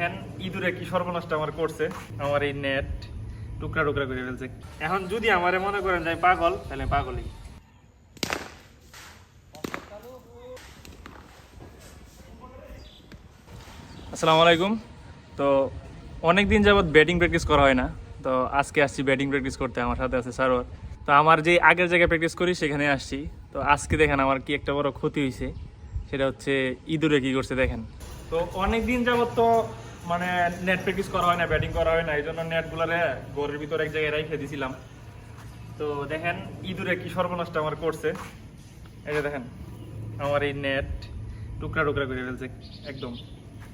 দেখেন, ইঁদুরে কি সর্বনাশটা আমার করছে। আমার এই নেট টুকরা টুকরা করে ফেলছে। এখন যদি আমারে মনে করেন যে পাগল, তাহলে পাগলই। আসসালামু আলাইকুম। তো অনেক দিন যাবত ব্যাটিং প্র্যাকটিস করা হয় না। তো আজকে আসছি ব্যাটিং প্র্যাকটিস করতে, আমার সাথে আছে সারোয়ার। তো আমার যে আগের জায়গায় প্র্যাকটিস করি, সেখানে আসছি। তো আজকে দেখেন আমার কি একটা বড় ক্ষতি হয়েছে সেটা হচ্ছে ইঁদুরে কি করছে দেখেন। তো অনেক দিন যাবত তো মানে নেট প্র্যাকটিস করা হয় না ব্যাটিং করা হয় না, এই জন্য নেটগুলারে গোরের ভিতরে এক জায়গায় রেখে দিয়েছিলাম তো দেখেন, ইঁদুরে কি সর্বনাশটা আমার করছে। এই যে দেখেন, আমার এই নেট টুকরা টুকরা করে ফেলছে, একদম।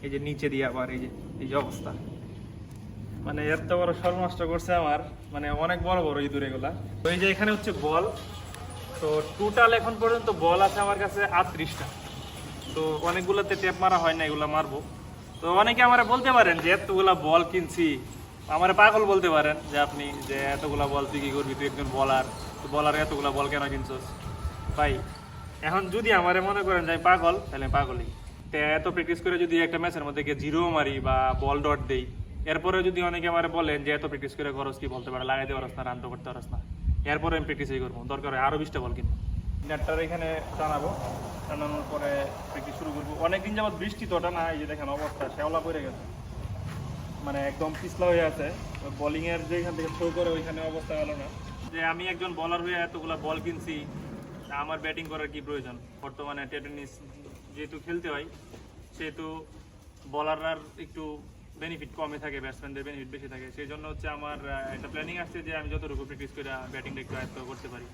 এই যে নিচে দিয়ে আবার এই যে এই যে অবস্থা। মানে এত বড় সর্বনষ্ট করছে আমার মানে অনেক বড় বড় ইঁদুর এগুলা। তো এই যে এখানে হচ্ছে বল। তো টোটাল এখন পর্যন্ত বল আছে আমার কাছে আটত্রিশটা। তো অনেকগুলোতে টেপ মারা হয় না, এগুলো মারবো। তো অনেকে আমার বলতে পারেন যে এতগুলা বল কিনছি। আমার পাগল বলতে পারেন যে আপনি যে এতগুলা বল তুই করবি? তুই একজন বলার। তো বলার এতগুলা বল কেন কিনছস? ভাই, এখন যদি আমারে মনে করেন যে আমি পাগল, তাহলে পাগলই। তো এত প্র্যাকটিস করে যদি একটা ম্যাচের মধ্যে গিয়ে জিরো মারি বা বল ডট দেই এরপরে যদি অনেকে আমার বলেন যে এত প্র্যাকটিস করে খরচ কি বলতে পারে? লাগাইতে পারস না রান করতে পারস না। এরপরে আমি প্র্যাকটিসই করব। দরকার হয় আরও বিশটা বল কিনবো। নেটটার এখানে টানাবো, টানানোর পরে প্র্যাকটিস শুরু করব। অনেকদিন যাবত বৃষ্টি তো টানা এই যে দেখেন অবস্থা, শ্যাওলা পড়ে গেছে। মানে একদম পিছলা হয়ে আছে। বোলিং এর যেখান থেকে থ্রো করে ওইখানে অবস্থা ভালো না। যে আমি একজন বলার হয়ে এতগুলা বল কিনছি আমার ব্যাটিং করার কি প্রয়োজন? বর্তমানে টেনিস যেহেতু খেলতে হয়, সেহেতু বলাররার একটু বেনিফিট কমে থাকে ব্যাটসম্যানদের বেনিফিট বেশি থাকে। সেই জন্য হচ্ছে আমার একটা প্ল্যানিং আসছে যে আমি যতটুকু প্র্যাকটিস করে ব্যাটিংটা একটু আয়ত্ত করতে পারি।